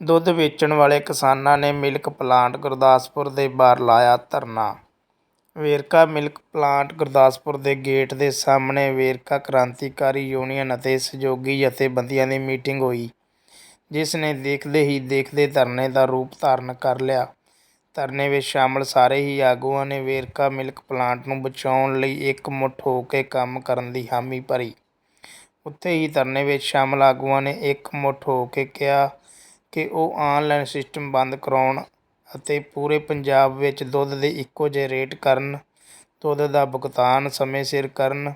ਦੁੱਧ ਵੇਚਣ ਵਾਲੇ ਕਿਸਾਨਾਂ ਨੇ ਮਿਲਕ ਪਲਾਂਟ ਗੁਰਦਾਸਪੁਰ ਦੇ ਬਾਹਰ ਲਾਇਆ ਧਰਨਾ। ਵੇਰਕਾ ਮਿਲਕ ਪਲਾਂਟ ਗੁਰਦਾਸਪੁਰ ਦੇ ਗੇਟ ਦੇ ਸਾਹਮਣੇ ਵੇਰਕਾ ਕ੍ਰਾਂਤੀਕਾਰੀ ਯੂਨੀਅਨ ਅਤੇ ਸਹਿਯੋਗੀ ਜਥੇਬੰਦੀਆਂ ਦੀ ਮੀਟਿੰਗ ਹੋਈ, ਜਿਸ ਨੇ ਦੇਖਦੇ ਹੀ ਦੇਖਦੇ ਧਰਨੇ ਦਾ ਰੂਪ ਧਾਰਨ ਕਰ ਲਿਆ। ਧਰਨੇ ਵਿੱਚ ਸ਼ਾਮਲ ਸਾਰੇ ਹੀ ਆਗੂਆਂ ਨੇ ਵੇਰਕਾ ਮਿਲਕ ਪਲਾਂਟ ਨੂੰ ਬਚਾਉਣ ਲਈ ਇਕਮੁੱਠ ਹੋ ਕੇ ਕੰਮ ਕਰਨ ਦੀ ਹਾਮੀ ਭਰੀ। ਉੱਥੇ ਹੀ ਧਰਨੇ ਵਿੱਚ ਸ਼ਾਮਲ ਆਗੂਆਂ ਨੇ ਇਕਮੁੱਠ ਹੋ ਕੇ ਕਿਹਾ ਕਿ ਉਹ ਆਨਲਾਈਨ ਸਿਸਟਮ ਬੰਦ ਕਰਵਾਉਣ ਅਤੇ ਪੂਰੇ ਪੰਜਾਬ ਵਿੱਚ ਦੁੱਧ ਦੇ ਇੱਕੋ ਜਿਹੇ ਰੇਟ ਕਰਨ, ਦੁੱਧ ਦਾ ਭੁਗਤਾਨ ਸਮੇਂ ਸਿਰ ਕਰਨ,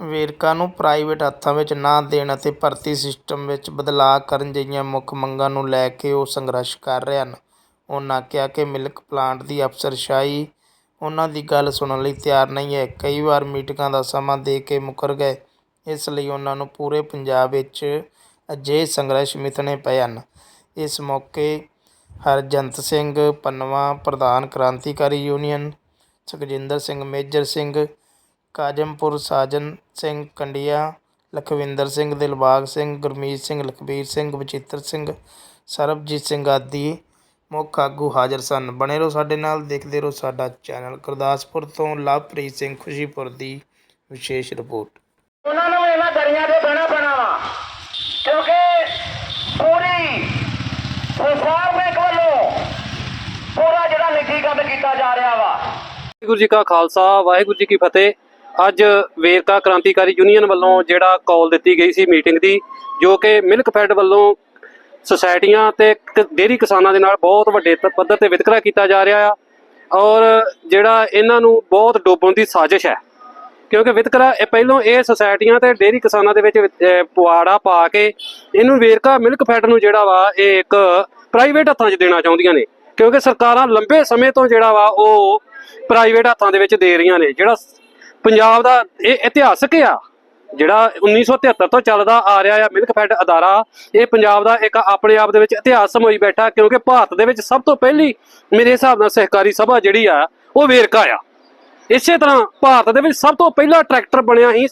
ਵੇਰਕਾ ਨੂੰ ਪ੍ਰਾਈਵੇਟ ਹੱਥਾਂ ਵਿੱਚ ਨਾ ਦੇਣ ਅਤੇ ਭਰਤੀ ਸਿਸਟਮ ਵਿੱਚ ਬਦਲਾਅ ਕਰਨ ਜਿਹੀਆਂ ਮੁੱਖ ਮੰਗਾਂ ਨੂੰ ਲੈ ਕੇ ਉਹ ਸੰਘਰਸ਼ ਕਰ ਰਹੇ ਹਨ। ਉਹਨਾਂ ਕਿਹਾ ਕਿ ਮਿਲਕ ਪਲਾਂਟ ਦੀ ਅਫਸਰਸ਼ਾਹੀ ਉਹਨਾਂ ਦੀ ਗੱਲ ਸੁਣਨ ਲਈ ਤਿਆਰ ਨਹੀਂ ਹੈ। ਕਈ ਵਾਰ ਮੀਟਿੰਗਾਂ ਦਾ ਸਮਾਂ ਦੇ ਕੇ ਮੁੱਕਰ ਗਏ। ਇਸ ਲਈ ਉਹਨਾਂ ਨੂੰ ਪੂਰੇ ਪੰਜਾਬ ਵਿੱਚ ਅਜਿਹੇ ਸੰਘਰਸ਼ ਮਿਥਣੇ ਪਏ ਹਨ। ਇਸ ਮੌਕੇ ਹਰਜੰਤ ਸਿੰਘ ਪੰਨਵਾਂ, ਪ੍ਰਧਾਨ ਕ੍ਰਾਂਤੀਕਾਰੀ ਯੂਨੀਅਨ, ਸੁਖਜਿੰਦਰ ਸਿੰਘ, ਮੇਜਰ ਸਿੰਘ, ਕਾਜਮਪੁਰ ਸਾਜਨ ਸਿੰਘ, ਕੰਡੀਆ, ਲਖਵਿੰਦਰ ਸਿੰਘ, ਦਿਲਬਾਗ ਸਿੰਘ, ਗੁਰਮੀਤ ਸਿੰਘ, ਲਖਬੀਰ ਸਿੰਘ ਬਚਿੱਤਰ ਸਿੰਘ, ਸਰਬਜੀਤ ਸਿੰਘ ਆਦਿ ਮੁੱਖ ਆਗੂ ਹਾਜ਼ਰ ਸਨ। ਬਣੇ ਰਹੋ ਸਾਡੇ ਨਾਲ, ਦੇਖਦੇ ਰਹੋ ਸਾਡਾ ਚੈਨਲ ਗੁਰਦਾਸਪੁਰ ਤੋਂ ਲਵਪ੍ਰੀਤ ਸਿੰਘ ਖੁਸ਼ੀਪੁਰ ਦੀ ਵਿਸ਼ੇਸ਼ ਰਿਪੋਰਟ। ਉਹਨਾਂ ਨੂੰ ਇਹਨਾਂ ਦਰਿਆ ਦੇ ਬਹਿਣਾ ਪੈਣਾ ਵਾ। ਕਿਉਂਕਿ ਪੂਰੀ ਸੰਸਾਰ ਵੱਲੋਂ ਪੂਰਾ ਜਿਹੜਾ ਨਿੱਜੀਕਰਨ ਕੀਤਾ ਜਾ ਰਿਹਾ ਵਾ। ਵਾਹਿਗੁਰੂ ਜੀ ਕਾ ਖਾਲਸਾ, ਵਾਹਿਗੁਰੂ ਜੀ ਕੀ ਫਤਿਹ। ਅੱਜ ਵੇਰਕਾ ਕ੍ਰਾਂਤੀਕਾਰੀ ਯੂਨੀਅਨ ਵੱਲੋਂ ਜਿਹੜਾ ਕਾਲ ਦਿੱਤੀ ਗਈ ਸੀ ਮੀਟਿੰਗ ਦੀ, ਜੋ ਕਿ ਮਿਲਕ ਫੈਡ ਵੱਲੋਂ ਸੁਸਾਇਟੀਆਂ ਤੇ ਕ- ਡੇਅਰੀ ਕਿਸਾਨਾਂ ਦੇ ਨਾਲ ਬਹੁਤ ਵੱਡੇ ਪੱਧਰ ਤੇ ਵਿਤਕਰਾ ਕੀਤਾ ਜਾ ਰਿਹਾ ਆ। ਔਰ ਜਿਹੜਾ ਇਹਨਾਂ ਨੂੰ ਬਹੁਤ ਡੋਬਣ ਦੀ ਸਾਜ਼ਿਸ਼ ਹੈ। ਕਿਉਂਕਿ ਵਿਤਕਰਾ ਇਹ ਪਹਿਲੋਂ ਇਹ ਸੁਸਾਇਟੀਆਂ ਤੇ ਡੇਅਰੀ ਕਿਸਾਨਾਂ ਦੇ ਵਿੱਚ ਪੁਆੜਾ ਪਾ ਕੇ ਇਹਨੂੰ ਵੇਰਕਾ ਮਿਲਕ ਫੈਡ ਨੂੰ ਜਿਹੜਾ ਵਾ, ਇਹ ਇੱਕ ਪ੍ਰਾਈਵੇਟ ਹੱਥਾਂ 'ਚ ਦੇਣਾ ਚਾਹੁੰਦੀਆਂ ਨੇ। ਕਿਉਂਕਿ ਸਰਕਾਰਾਂ ਲੰਬੇ ਸਮੇਂ ਤੋਂ ਜਿਹੜਾ ਵਾ, ਉਹ ਪ੍ਰਾਈਵੇਟ ਹੱਥਾਂ ਦੇ ਵਿੱਚ ਦੇ ਰਹੀਆਂ ਨੇ। ਜਿਹੜਾ ਪੰਜਾਬ ਦਾ ਇਹ ਇਤਿਹਾਸਕ ਆ, ਜਿਹੜਾ 1973 ਤੋਂ ਚੱਲਦਾ ਆ ਰਿਹਾ ਆ ਮਿਲਕ ਫੈਡ ਅਦਾਰਾ, ਇਹ ਪੰਜਾਬ ਦਾ ਇੱਕ ਆਪਣੇ ਆਪ ਦੇ ਵਿੱਚ ਇਤਿਹਾਸ ਸਮੋਈ ਬੈਠਾ, ਕਿਉਂਕਿ ਭਾਰਤ ਦੇ ਵਿੱਚ ਸਭ ਤੋਂ ਪਹਿਲੀ ਮੇਰੇ ਹਿਸਾਬ ਨਾਲ ਸਹਿਕਾਰੀ ਸਭਾ ਜਿਹੜੀ ਆ, ਉਹ ਵੇਰਕਾ ਆ। ਇਸੇ ਤਰ੍ਹਾਂ ਭਾਰਤ ਦੇ ਵਿੱਚ ਸਭ ਤੋਂ ਪਹਿਲਾ ਟਰੈਕਟਰ ਬਣਿਆ ਸੀ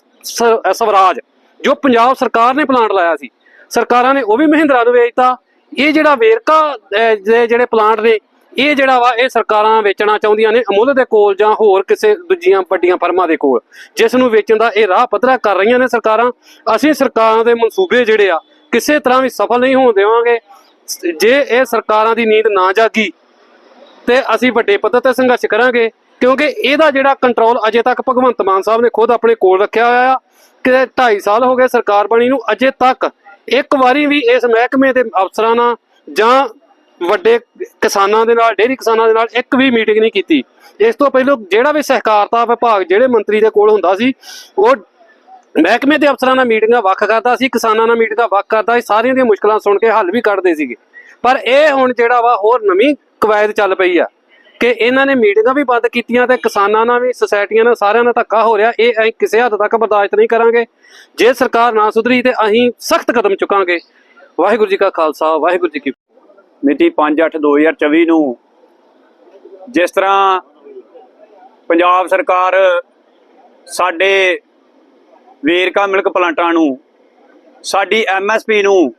ਸਵਰਾਜ, ਜੋ ਪੰਜਾਬ ਸਰਕਾਰ ਨੇ ਪਲਾਂਟ ਲਾਇਆ ਸੀ। ਸਰਕਾਰਾਂ ਨੇ ਉਹ ਵੀ ਮਹਿੰਦਰਾ ਨੂੰ ਵੇਚਤਾ। ਇਹ ਜਿਹੜਾ ਵੇਰਕਾ ਦੇ ਜਿਹੜੇ ਪਲਾਂਟ ਨੇ, ਇਹ ਜਿਹੜਾ ਵਾ, ਇਹ ਸਰਕਾਰਾਂ ਵੇਚਣਾ ਚਾਹੁੰਦੀਆਂ ਨੇ ਅਮੁੱਲ ਦੇ ਕੋਲ ਜਾਂ ਹੋਰ ਕਿਸੇ ਦੂਜੀਆਂ ਵੱਡੀਆਂ ਫਰਮਾਂ ਦੇ ਕੋਲ। ਜਿਸ ਨੂੰ ਵੇਚਣ ਦਾ ਇਹ ਰਾਹ ਪੱਧਰਾ ਕਰ ਰਹੀਆਂ ਨੇ ਸਰਕਾਰਾਂ। ਅਸੀਂ ਸਰਕਾਰਾਂ ਦੇ ਮਨਸੂਬੇ ਜਿਹੜੇ ਆ, ਕਿਸੇ ਤਰ੍ਹਾਂ ਵੀ ਸਫਲ ਨਹੀਂ ਹੋਣ ਦੇਵਾਂਗੇ। ਜੇ ਇਹ ਸਰਕਾਰਾਂ ਦੀ ਨੀਂਦ ਨਾ ਜਾਗੀ, ਤੇ ਅਸੀਂ ਵੱਡੇ ਪੱਧਰ ਤੇ ਸੰਘਰਸ਼ ਕਰਾਂਗੇ। ਕਿਉਂਕਿ ਇਹਦਾ ਜਿਹੜਾ ਕੰਟਰੋਲ ਅਜੇ ਤੱਕ ਭਗਵੰਤ ਮਾਨ ਸਾਹਿਬ ਨੇ ਖੁਦ ਆਪਣੇ ਕੋਲ ਰੱਖਿਆ ਹੋਇਆ ਆ, ਕਿ 2.5 ਸਾਲ ਹੋ ਗਏ ਸਰਕਾਰ ਬਣੀ ਨੂੰ, ਅਜੇ ਤੱਕ ਇੱਕ ਵਾਰੀ ਵੀ ਇਸ ਮਹਿਕਮੇ ਦੇ ਅਫਸਰਾਂ ਨਾਲ ਜਾਂ ਵੱਡੇ ਕਿਸਾਨਾਂ ਦੇ ਨਾਲ, ਡੇਅਰੀ ਕਿਸਾਨਾਂ ਦੇ ਨਾਲ ਇੱਕ ਵੀ ਮੀਟਿੰਗ ਨਹੀਂ ਕੀਤੀ। ਇਸ ਤੋਂ ਪਹਿਲਾਂ ਜਿਹੜਾ ਵੀ ਸਹਿਕਾਰਤਾ ਵਿਭਾਗ ਜਿਹੜੇ ਮੰਤਰੀ ਦੇ ਕੋਲ ਹੁੰਦਾ ਸੀ, ਉਹ ਮਹਿਕਮੇ ਦੇ ਅਫਸਰਾਂ ਨਾਲ ਮੀਟਿੰਗਾਂ ਵੱਖ ਕਰਦਾ ਸੀ, ਕਿਸਾਨਾਂ ਨਾਲ ਮੀਟਿੰਗਾਂ ਵੱਖ ਕਰਦਾ ਸੀ, ਸਾਰੀਆਂ ਦੀਆਂ ਮੁਸ਼ਕਲਾਂ ਸੁਣ ਕੇ ਹੱਲ ਵੀ ਕੱਢਦੇ ਸੀਗੇ। ਪਰ ਇਹ ਹੁਣ ਜਿਹੜਾ ਵਾ, ਹੋਰ ਨਵੀਂ ਕਵਾਇਦ ਚੱਲ ਪਈ ਆ। ਕਿ ਇਹਨਾਂ ਨੇ ਮੀਟਿੰਗਾਂ ਵੀ ਬੰਦ ਕੀਤੀਆਂ ਤੇ ਕਿਸਾਨਾਂ ਨਾਲ ਵੀ ਸੁਸਾਇਟੀਆਂ ਨਾਲ ਸਾਰਿਆਂ ਨਾਲ ਧੱਕਾ ਹੋ ਰਿਹਾ। ਇਹ ਅਸੀਂ ਕਿਸੇ ਹੱਦ ਤੱਕ ਬਰਦਾਸ਼ਤ ਨਹੀਂ ਕਰਾਂਗੇ। ਜੇ ਸਰਕਾਰ ਨਾ ਸੁਧਰੀ ਤੇ ਅਸੀਂ ਸਖਤ ਕਦਮ ਚੁੱਕਾਂਗੇ। ਵਾਹਿਗੁਰੂ ਜੀ ਕਾ ਖਾਲਸਾ, ਵਾਹਿਗੁਰੂ ਜੀ ਕੀ ਮਿਤੀ 5/8/2024 ਨੂੰ ਜਿਸ ਤਰ੍ਹਾਂ ਪੰਜਾਬ ਸਰਕਾਰ ਸਾਡੇ ਵੇਰਕਾ ਮਿਲਕ ਪਲਾਂਟਾਂ ਨੂੰ, ਸਾਡੀ ਐਮਐਸਪੀ ਨੂੰ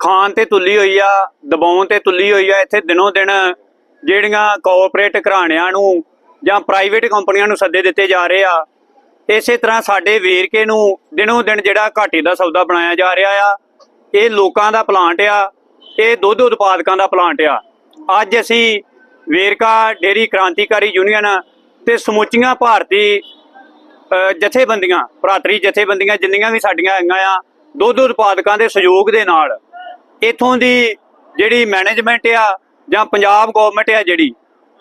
ਖਾਨ ਤੇ ਤੁੱਲੀ ਹੋਈ ਆ, ਦਬਾਉਣ ਤੇ ਤੁੱਲੀ ਹੋਈ ਆ, ਇੱਥੇ ਦਿਨੋਂ ਦਿਨ ਜਿਹੜੀਆਂ ਕੋਆਪਰੇਟ ਘਰਾਣਿਆਂ ਨੂੰ ਜਾਂ ਪ੍ਰਾਈਵੇਟ ਕੰਪਨੀਆਂ ਨੂੰ ਸੱਦੇ ਦਿੱਤੇ ਜਾ ਰਹੇ ਆ, ਇਸੇ ਤਰ੍ਹਾਂ ਸਾਡੇ ਵੇਰਕੇ ਨੂੰ ਦਿਨੋ ਦਿਨ ਜਿਹੜਾ ਘਾਟੇ ਦਾ ਸੌਦਾ ਬਣਾਇਆ ਜਾ ਰਿਹਾ ਆ, ਇਹ ਲੋਕਾਂ ਦਾ ਪਲਾਂਟ ਆ, ਇਹ ਦੁੱਧ ਉਤਪਾਦਕਾਂ ਦਾ ਪਲਾਂਟ ਆ। ਅੱਜ ਅਸੀਂ ਵੇਰਕਾ ਡੇਰੀ ਕ੍ਰਾਂਤੀਕਾਰੀ ਯੂਨੀਅਨ ਤੇ ਸਮੁੱਚੀਆਂ ਭਾਰਤੀ ਜਥੇਬੰਦੀਆਂ, ਭਰਾਤਰੀ ਜਥੇਬੰਦੀਆਂ ਜਿੰਨੀਆਂ ਵੀ ਸਾਡੀਆਂ ਹੈਗੀਆਂ ਆ, ਦੁੱਧ ਉਤਪਾਦਕਾਂ ਦੇ ਸਹਿਯੋਗ ਦੇ ਨਾਲ ਇਥੋਂ ਦੀ ਜਿਹੜੀ ਮੈਨੇਜਮੈਂਟ ਆ ਜਾਂ ਪੰਜਾਬ ਗਵਰਨਮੈਂਟ ਆ ਜਿਹੜੀ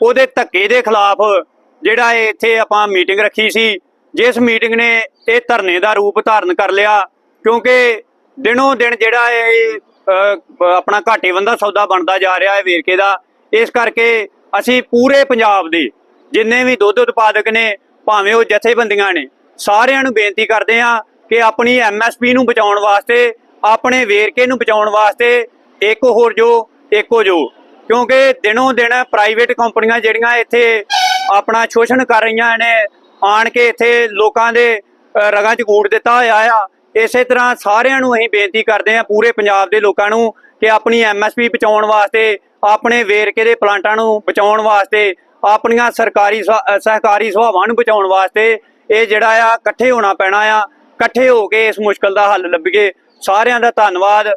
ਉਹਦੇ ਧੱਕੇ ਦੇ ਖਿਲਾਫ ਜਿਹੜਾ ਇਹ ਇੱਥੇ ਆਪਾਂ ਮੀਟਿੰਗ ਰੱਖੀ ਸੀ ਜਿਸ ਮੀਟਿੰਗ ਨੇ ਇਹ ਧਰਨੇ ਦਾ ਰੂਪ ਧਾਰਨ ਕਰ ਲਿਆ ਕਿਉਂਕਿ ਦਿਨੋਂ ਦਿਨ ਜਿਹੜਾ ਇਹ ਅ, ਆਪਣਾ ਘਾਟੇਵੰਦਾ ਸੌਦਾ ਬਣਦਾ ਜਾ ਰਿਹਾ ਹੈ ਵੇਰਕੇ ਦਾ ਇਸ ਕਰਕੇ ਅਸੀਂ ਪੂਰੇ ਪੰਜਾਬ ਦੇ ਜਿੰਨੇ ਵੀ ਦੁੱਧ ਉਤਪਾਦਕ ਨੇ ਭਾਵੇਂ ਉਹ ਜਥੇਬੰਦੀਆਂ ਨੇ ਸਾਰਿਆਂ ਨੂੰ ਬੇਨਤੀ ਕਰਦੇ ਆ ਕਿ ਆਪਣੀ ਐਮਐਸਪੀ ਨੂੰ ਬਚਾਉਣ ਵਾਸਤੇ ਆਪਣੇ ਵੇਰਕੇ ਨੂੰ ਬਚਾਉਣ ਵਾਸਤੇ ਇੱਕ ਹੋਰ ਜੋ ਇੱਕੋ ਜੋ। ਕਿਉਂਕਿ ਦਿਨੋਂ ਦਿਨ ਪ੍ਰਾਈਵੇਟ ਕੰਪਨੀਆਂ ਜਿਹੜੀਆਂ ਇੱਥੇ ਆਪਣਾ ਸ਼ੋਸ਼ਣ ਕਰ ਰਹੀਆਂ ਨੇ, ਆਣ ਕੇ ਇੱਥੇ ਲੋਕਾਂ ਦੇ ਰਗਾਂ 'ਚ ਗੂੜ ਦਿੱਤਾ ਹੋਇਆ ਆ। ਇਸੇ ਤਰ੍ਹਾਂ ਸਾਰਿਆਂ ਨੂੰ ਅਸੀਂ ਬੇਨਤੀ ਕਰਦੇ ਆ ਪੂਰੇ ਪੰਜਾਬ ਦੇ ਲੋਕਾਂ ਨੂੰ, ਕਿ ਆਪਣੀ ਐਮਐਸਪੀ ਬਚਾਉਣ ਵਾਸਤੇ, ਆਪਣੇ ਵੇਰਕੇ ਦੇ ਪਲਾਂਟਾਂ ਨੂੰ ਬਚਾਉਣ ਵਾਸਤੇ, ਆਪਣੀਆਂ ਸਰਕਾਰੀ ਸਹਿਕਾਰੀ ਸਭਾਵਾਂ ਨੂੰ ਬਚਾਉਣ ਵਾਸਤੇ ਇਹ ਜਿਹੜਾ ਆ ਇਕੱਠੇ ਹੋਣਾ ਪੈਣਾ ਆ। ਇਕੱਠੇ ਹੋ ਕੇ ਇਸ ਮੁਸ਼ਕਲ ਦਾ ਹੱਲ ਲੱਭੀਏ। ਸਾਰਿਆਂ ਦਾ ਧੰਨਵਾਦ।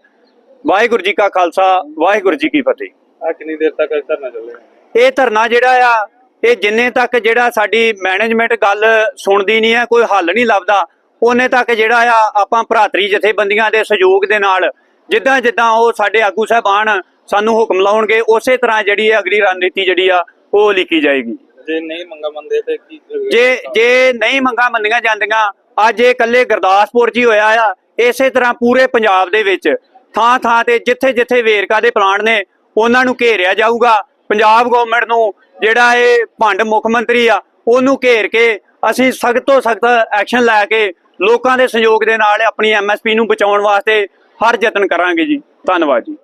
ਵਾਹਿਗੁਰੂ ਜੀ ਕਾ ਖਾਲਸਾ, ਵਾਹਿਗੁਰੂ ਜੀ ਕੀ ਫਤਿਹ। ਆ ਕਿੰਨੀ ਦੇਰ ਤੱਕ ਧਰਨਾ ਚੱਲੇਗਾ ਇਹ ਧਰਨਾ ਜਿਹੜਾ ਆ ਇਹ ਜਿੰਨੇ ਤੱਕ ਜਿਹੜਾ ਸਾਡੀ ਮੈਨੇਜਮੈਂਟ ਗੱਲ ਸੁਣਦੀ ਨਹੀਂ ਹੈ ਕੋਈ ਹੱਲ ਨਹੀਂ ਲੱਭਦਾ ਉਹਨੇ ਤੱਕ ਜਿਹੜਾ ਆ ਆਪਾਂ ਭਰਾਤਰੀ ਜਥੇਬੰਦੀਆਂ ਦੇ ਸਹਿਯੋਗ ਦੇ ਨਾਲ ਜਿੱਦਾਂ ਜਿੱਦਾਂ ਉਹ ਸਾਡੇ ਆਗੂ ਸਾਹਿਬਾਨ ਸਾਨੂੰ ਹੁਕਮ ਲਾਉਣਗੇ ਉਸੇ ਤਰ੍ਹਾਂ ਜਿਹੜੀ ਹੈ ਅਗਲੀ ਰਣਨੀਤੀ ਜਿਹੜੀ ਆ ਉਹ ਲਿਖੀ ਜਾਏਗੀ। ਜੇ ਨਹੀਂ ਮੰਗਾ ਮੰਨਦੇ ਤੇ ਕੀ ਜੇ ਜੇ ਨਹੀਂ ਮੰਗਾਂ ਮੰਨੀਆਂ ਜਾਂਦੀਆਂ ਅੱਜ ਇਹ ਇਕੱਲੇ ਗੁਰਦਾਸਪੁਰ ਹੀ ਹੋਇਆ ਆ ਇਸੇ ਤਰ੍ਹਾਂ ਪੂਰੇ ਪੰਜਾਬ ਦੇ ਵਿੱਚ ਥਾਂ ਥਾਂ ਤੇ ਜਿੱਥੇ ਜਿੱਥੇ ਵੇਰਕਾ ਦੇ ਪਲਾਂਟ ਨੇ ਉਹਨਾਂ ਨੂੰ ਘੇਰਿਆ ਜਾਊਗਾ। ਪੰਜਾਬ ਗਵਰਨਮੈਂਟ ਨੂੰ ਜਿਹੜਾ ਇਹ ਭੰਡ ਮੁੱਖ ਮੰਤਰੀ ਆ, ਉਹਨੂੰ ਘੇਰ ਕੇ ਅਸੀਂ ਸਖਤ ਤੋਂ ਸਖਤ ਐਕਸ਼ਨ ਲੈ ਕੇ ਲੋਕਾਂ ਦੇ ਸਹਿਯੋਗ ਦੇ ਨਾਲ ਆਪਣੀ ਐਮਐਸਪੀ ਨੂੰ ਬਚਾਉਣ ਵਾਸਤੇ ਹਰ ਯਤਨ ਕਰਾਂਗੇ ਜੀ। ਧੰਨਵਾਦ ਜੀ।